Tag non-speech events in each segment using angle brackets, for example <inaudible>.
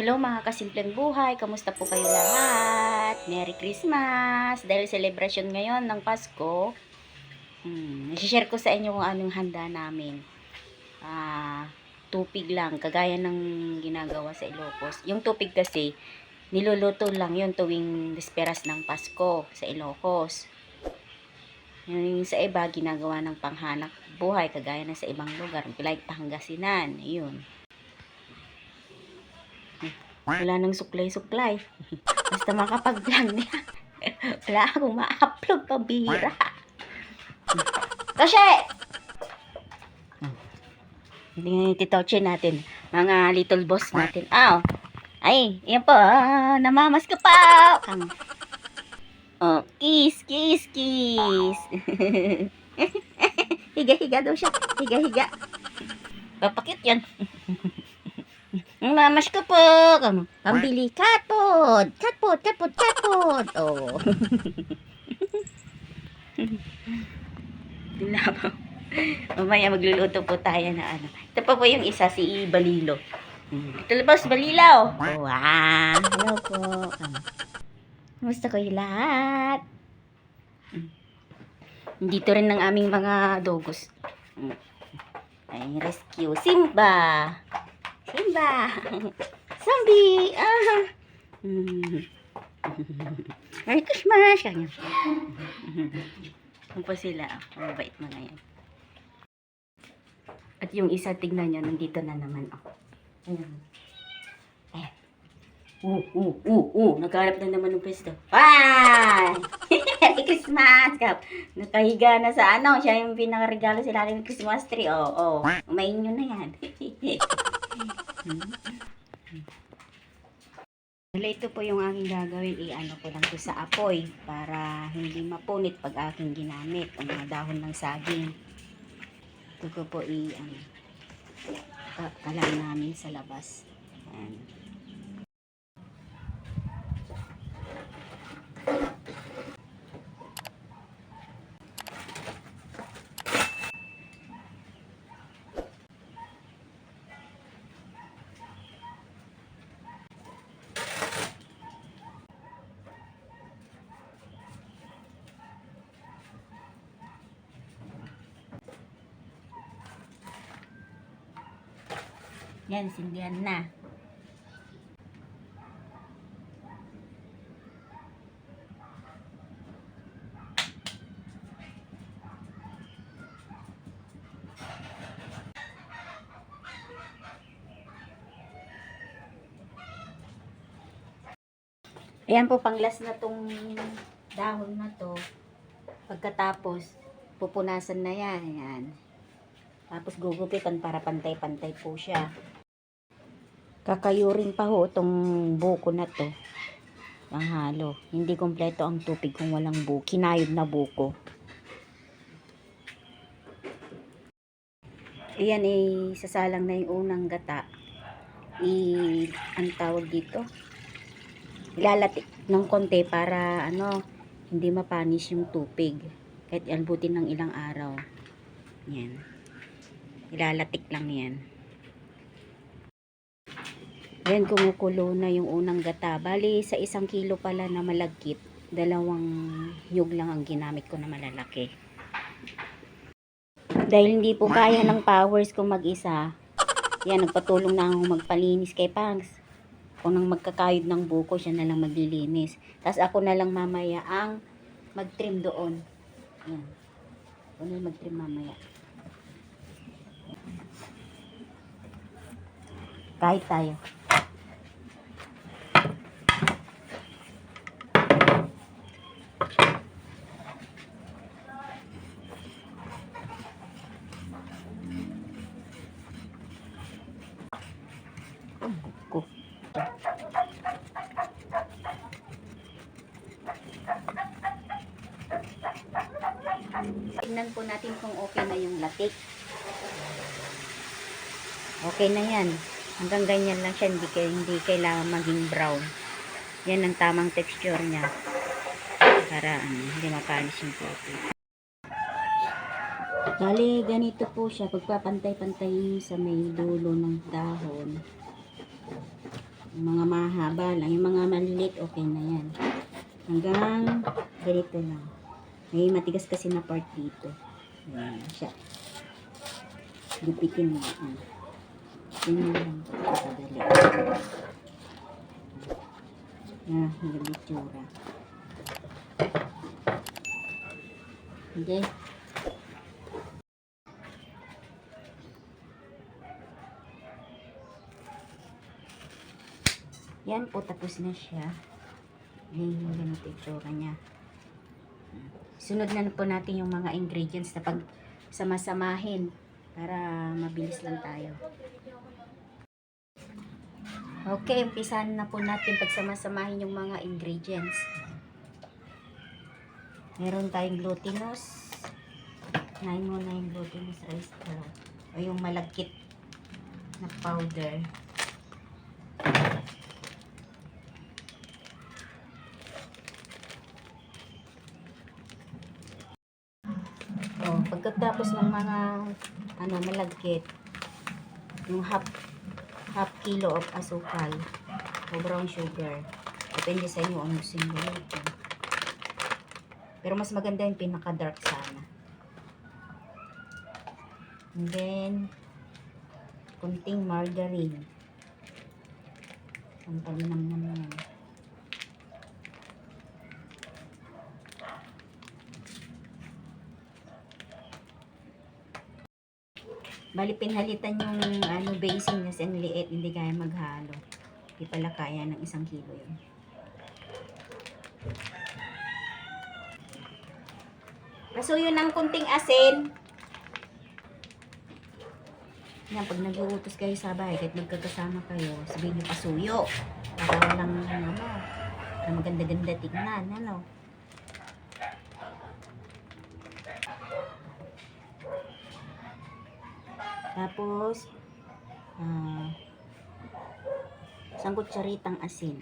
Hello mga kasimpleng buhay, kamusta po kayo lahat? Merry Christmas! Dahil celebration ngayon ng Pasko, hmm, share ko sa inyo kung anong handa namin. Ah, tupig lang, kagaya ng ginagawa sa Ilocos. Yung tupig kasi, niluluto lang yun tuwing disperas ng Pasko sa Ilocos. Yung sa iba, ginagawa ng panghanap buhay, kagaya na sa ibang lugar, like Pangasinan, yun. Wala nang suklay-suklay. Basta makapag-vlog niya. <laughs> Wala akong ma-upload pabira. Kasi! Hindi titoche natin. Mga little boss natin. Aw! Ay, yan po. Ah, namamas ka pa. Ang, oh, kiss, kiss, kiss. <laughs> Higa-higa daw siya. Higa-higa. Papakit yan. <laughs> Mamas ko po. Kam, pambili katpod. Katpod, katpod, katpod. Oh. <laughs> Dinabaw. Mamaya magluluto po tayo na ano. Ito pa po yung isa, si Balilo. Hmm. Ito labas, Balilaw. Oh, ah. Hello po. Kam. Kumusta kayo lahat? Hmm. Dito rin ng aming mga dogos. Hmm. Ay, rescue. Simba. Simba! Zombie! Ah! Merry <laughs> Christmas! Kanya. Ano pa sila? Ang bait mga yan. At yung isa, tignan nyo, nandito na naman. Oh. Ayan. Ayan. Uh, uh, uh, uh. Naghanap na naman ng pwesto. Bye! <laughs> <laughs> Merry Christmas! Kap. Nakahiga na sa ano. Siya yung pinakaregalo sila ng Christmas tree. Oh, oh. Umayin nyo na yan. <laughs> Wala ito po yung aking gagawin, i-ano ko lang to sa apoy para hindi mapunit pag aking ginamit ang mga dahon ng saging. Ito ko po i ano, ka- kalam namin sa labas. Ayan. Yan, sindihan na. Ayan po, panglas na tong dahon na to. Pagkatapos, pupunasan na yan. Ayan. Tapos gugupitan para pantay-pantay po siya. Kakayurin pa ho itong buko na to. Ang halo. Hindi kompleto ang tupig kung walang buko. Kinayod na buko. Ayan eh, sasalang na yung unang gata. I, ang tawag dito? Ilalatik ng konti para ano, hindi mapanis yung tupig. Kahit albutin ng ilang araw. Yan. Ilalatik lang yan. Ayan, kumukulo na yung unang gata. Bali, sa isang kilo pala na malagkit, dalawang yug lang ang ginamit ko na malalaki. Dahil hindi po kaya ng powers ko mag-isa, yan, nagpatulong na ako magpalinis kay Pangs. Kung nang magkakayod ng buko, siya na lang maglilinis. Tapos ako na lang mamaya ang mag-trim doon. Yan. Ako na mag-trim mamaya. Kahit tayo. Ang buko. Tingnan po natin kung okay latik. Okay na yan. Hanggang ganyan lang siya, hindi, hindi kailangan maging brown. Yan ang tamang texture niya. Para ano, hindi mapanis yung puti. Bali, ganito po siya. Pagpapantay-pantay sa may dulo ng dahon. Yung mga mahaba lang. Yung mga maliliit, okay na yan. Hanggang ganito lang. May matigas kasi na part dito. Ayan siya. Gupitin mo. Ah. Ganyan lang. Kadali. Ah, hanggang itsura. Okay. Yan po, tapos na siya. Ayan yung ganito niya. Sunod na po natin yung mga ingredients na pag samasamahin para mabilis lang tayo. Okay, umpisahan na po natin pagsamasamahin yung mga ingredients. Meron tayong glutinous. Nahin mo na yung glutinous rice flour. O yung malagkit na powder. Oh, pagkatapos ng mga ano malagkit, yung half half kilo of asukal o brown sugar. Depende sa inyo ang gusto. Pero mas maganda yung pinaka-dark sana. And then, kunting margarine. Ang talinam naman yan. Bali, pinhalitan yung ano, basing kasi ang liit, hindi kaya maghalo. Hindi pala kaya ng isang kilo yun. Pasuyo ng kunting asin. Yan, pag nag-uutos kayo sa bahay, kahit magkakasama kayo, sabihin nyo pasuyo. Para walang, ano, para maganda-ganda tignan, ano. Tapos, ah, isang kutsaritang asin.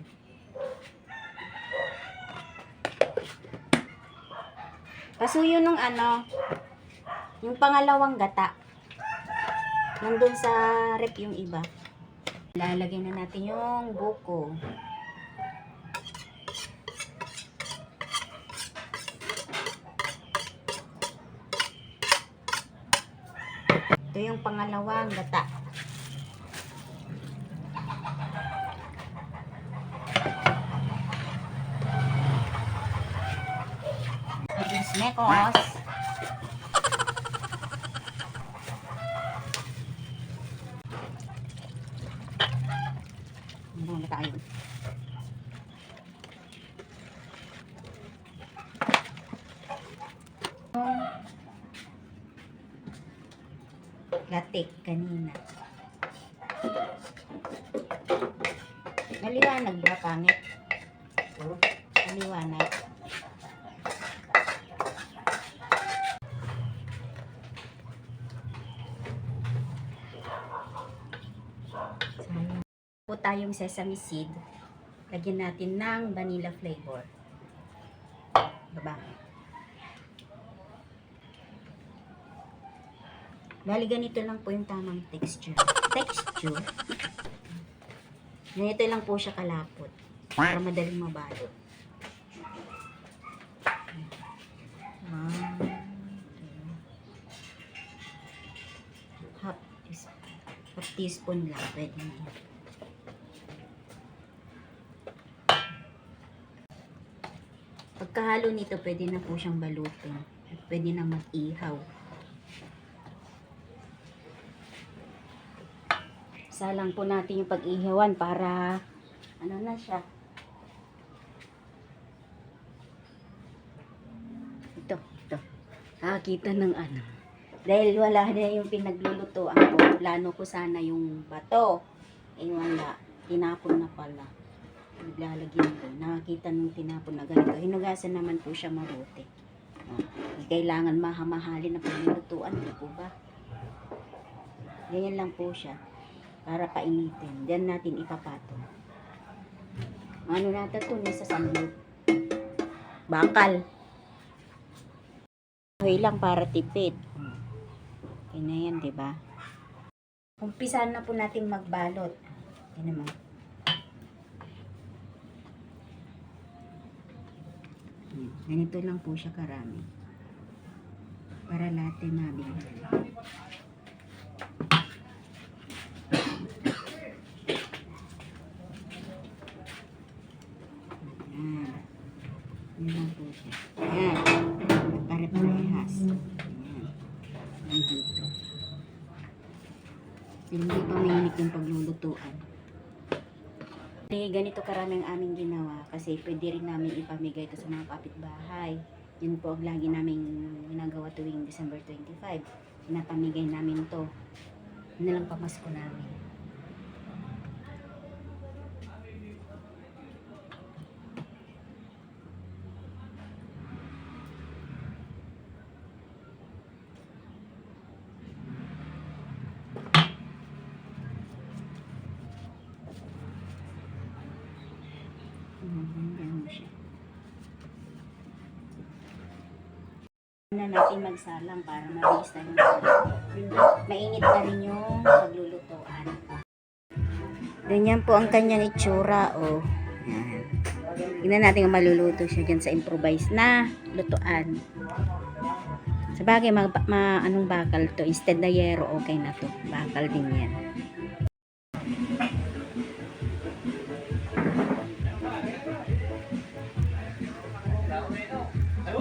Pasuyo nung ano, yung pangalawang gata. Nandun sa rep yung iba. Lalagay na natin yung buko. Ito yung pangalawang gata. Agis mekos. Ano na tayo? Latik kanina. Maliwanag ba pangit? Maliwanag. Sayang. Po tayong sesame seed. Lagyan natin ng vanilla flavor. Baba. Bali, ganito lang po yung tamang texture. Texture? Ganito lang po siya kalapot. Para madaling mabalot. Half teaspoon. Half teaspoon lang. Pwede na yun. Pagkahalo nito, pwede na po siyang balutin. Pwede na mag-ihaw. Salang po natin yung pag-ihawan para ano na siya. Ito, ito. Nakakita ng ano. Dahil wala na yung pinaglulutoan ko. Plano ko sana yung bato. Eh wala. Tinapon na pala. Naglalagyan ko. Nakakita nung tinapon na ganito. Hinugasan naman po siya mabuti. Oh, kailangan mahamahalin na paglulutuan. Di po ba? Ganyan lang po siya para painitin. Diyan natin ipapatong. Ano natin ito? Nasa sandok. Bakal. Okay lang para tipid. Okay na yan, diba? Umpisahan na po natin magbalot. Okay naman. Ganito lang po siya karami. Para lahat ay mabigyan. Yan lang po siya. Ayan. Pare-parehas. Ayan. Ayan dito. Hindi pa mainit yung paglulutuan. Eh, ganito karami ang aming ginawa kasi pwede rin namin ipamigay ito sa mga kapitbahay. Yun po ang lagi namin ginagawa tuwing December 25. Pinapamigay namin to. Yun na lang pamasko namin. Ganyan mo siya. Na natin magsalang para mabilis tayo mainit na rin yung paglulutuan. Ganyan po ang kanyang itsura, oh. Yan. Tingnan natin kung maluluto siya dyan sa improvise na lutuan. Sa bagay, mag, ma, anong bakal to? Instead na yero, okay na to. Bakal din yan.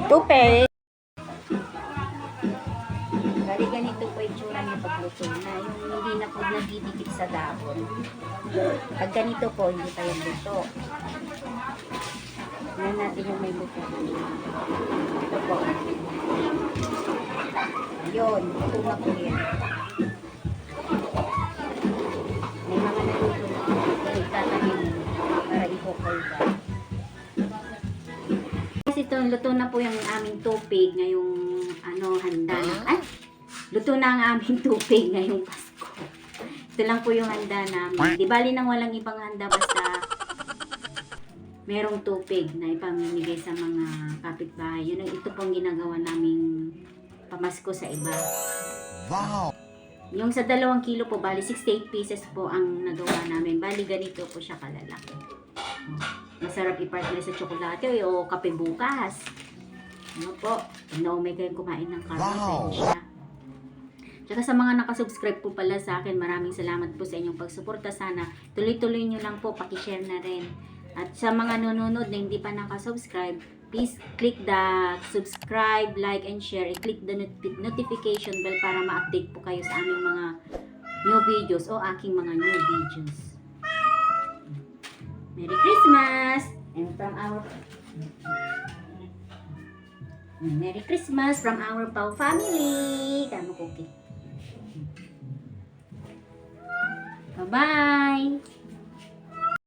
Tupe! Po sa dahon. Pag ganito po, hindi pa yung luto. Tingnan natin yung may luto. Ito po. Yun, luto na po yan. May mga naluto na itatanim para i-cold down. Kasi ito, luto na po yung aming tupig ngayong ano, handa na. Ay, luto na ang aming tupig ngayong Pasko. Ito lang po yung handa namin. Di bali nang walang ibang handa basta merong tupig na ipamimigay sa mga kapitbahay. Yun ang ito pong ginagawa naming pamasko sa iba. Wow! Yung sa dalawang kilo po, bali 68 pieces po ang nagawa namin. Bali ganito po siya kalalaki. Masarap i-partner sa tsokolate o kape bukas. Ano po, pag na-omega kayo kumain ng karne, Wow! siya. Tsaka sa mga nakasubscribe po pala sa akin, maraming salamat po sa inyong pagsuporta. Sana tuloy-tuloy nyo lang po, pakishare na rin. At sa mga nanonood na hindi pa nakasubscribe, please click the subscribe, like, and share. I-click the not- notification bell para ma-update po kayo sa aming mga new videos o aking mga new videos. Merry Christmas! And from our Merry Christmas from our Pau family! Tama cookie. Bye-bye!